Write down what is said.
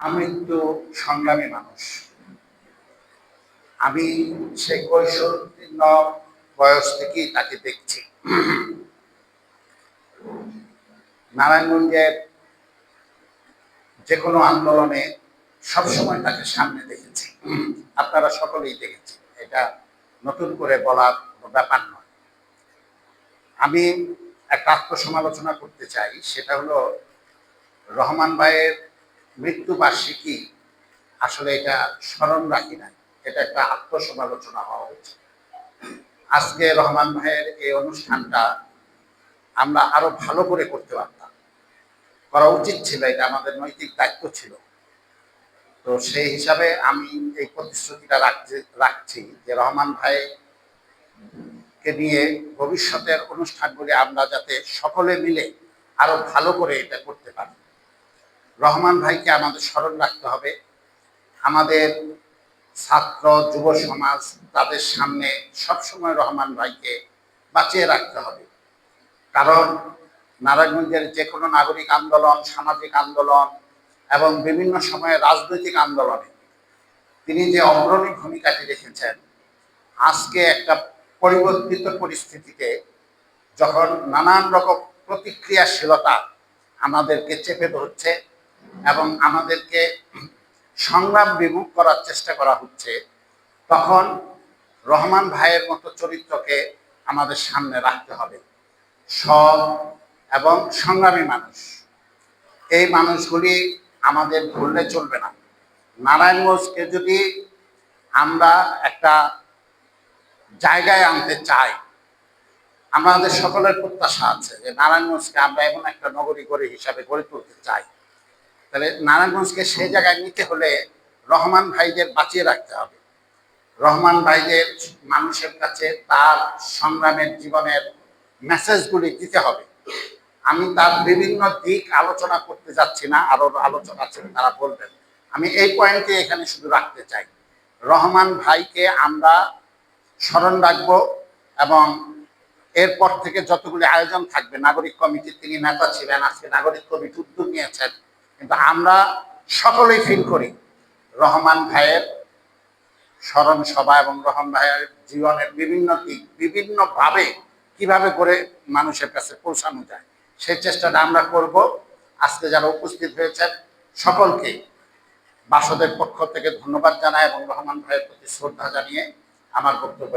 আমি তো সংগ্রামী মানুষ। আমি সেই কৈশোরোত্তীর্ণ বয়স থেকেই তাকে দেখছি। নারায়ণগঞ্জের যে কোনো আন্দোলনে সবসময় তাকে সামনে দেখেছি। আপনারা সকলেই দেখেছেন। এটা নতুন করে বলার ব্যাপার নয়। আমি একটা আত্মসমালোচনা করতে চাই, সেটা হলো রহমান ভাইয়ের মৃত্যু বার্ষিকী আসলে এটা স্মরণ রাখি না এটা একটা আত্মসমালোচনা হওয়া উচিত। আজকে রহমান ভাইয়ের এই অনুষ্ঠানটা আমরা আরও ভালো করে করতে পারতাম। করা উচিত ছিল, এটা আমাদের নৈতিক দায়িত্ব ছিল। তো সেই হিসাবে আমি এই প্রতিশ্রুতিটা রাখছি রাখছি যে রহমান ভাই কে নিয়ে ভবিষ্যতের অনুষ্ঠানগুলি আমরা যাতে সকলে মিলে আরও ভালো করে এটা করতে পারি। রহমান ভাইকে আমাদের স্মরণ রাখতে হবে। আমাদের ছাত্র, যুব সমাজ, তাদের সামনে সবসময় রহমান ভাইকে বাঁচিয়ে রাখতে হবে। কারণ নারায়ণগঞ্জের যে কোনো নাগরিক আন্দোলন, সামাজিক আন্দোলন এবং বিভিন্ন সময়ে রাজনৈতিক আন্দোলনে তিনি যে অগ্রণী ভূমিকাটি রেখেছেন, আজকে একটা পরিবর্তিত পরিস্থিতিতে যখন নানান রকম প্রতিক্রিয়াশীলতা আমাদেরকে চেপে ধরছে এবং আমাদেরকে সংগ্রাম বিমুখ করার চেষ্টা করা হচ্ছে, তখন রহমান ভাইয়ের মতো চরিত্রকে আমাদের সামনে রাখতে হবে। সৎ এবং সংগ্রামী মানুষ। এই মানুষগুলি আমাদের ভুললে চলবে না। নারায়ণগঞ্জকে যদি আমরা একটা জায়গায় আনতে চাই, আমাদের সকলের প্রত্যাশা আছে যে নারায়ণগঞ্জকে আমরা এমন একটা নগরী করে হিসাবে গড়ে তুলতে চাই। তাহলে নারায়ণগঞ্জকে সেই জায়গায় নিতে হলে রহমান ভাইদের বাঁচিয়ে রাখতে হবে। রহমান ভাইদের মানুষের কাছে তার সংগ্রামের জীবনের মেসেজগুলি দিতে হবে। আমি তার বিভিন্ন দিক আলোচনা করতে যাচ্ছি না, আরও আলোচনা আছে, তারা বলবেন। আমি এই পয়েন্টে এখানে শুধু রাখতে চাই। রহমান ভাইকে আমরা স্মরণ রাখব এবং এরপর থেকে যতগুলি আয়োজন থাকবে, নাগরিক কমিটির তিনি নেতা ছিলেন, আজকে নাগরিক কমিটি উদ্যোগ নিয়েছেন কিন্তু আমরা সকলেই ফিল করি। রহমান ভাইয়ের স্মরণ সভা এবং রহমান ভাইয়ের জীবনের বিভিন্ন দিক, বিভিন্নভাবে কীভাবে করে মানুষের কাছে পৌঁছানো যায়, সেই চেষ্টাটা আমরা করব। আজকে যারা উপস্থিত হয়েছেন, সকলকে বাসদের পক্ষ থেকে ধন্যবাদ জানাই এবং রহমান ভাইয়ের প্রতি শ্রদ্ধা জানিয়ে আমার বক্তব্য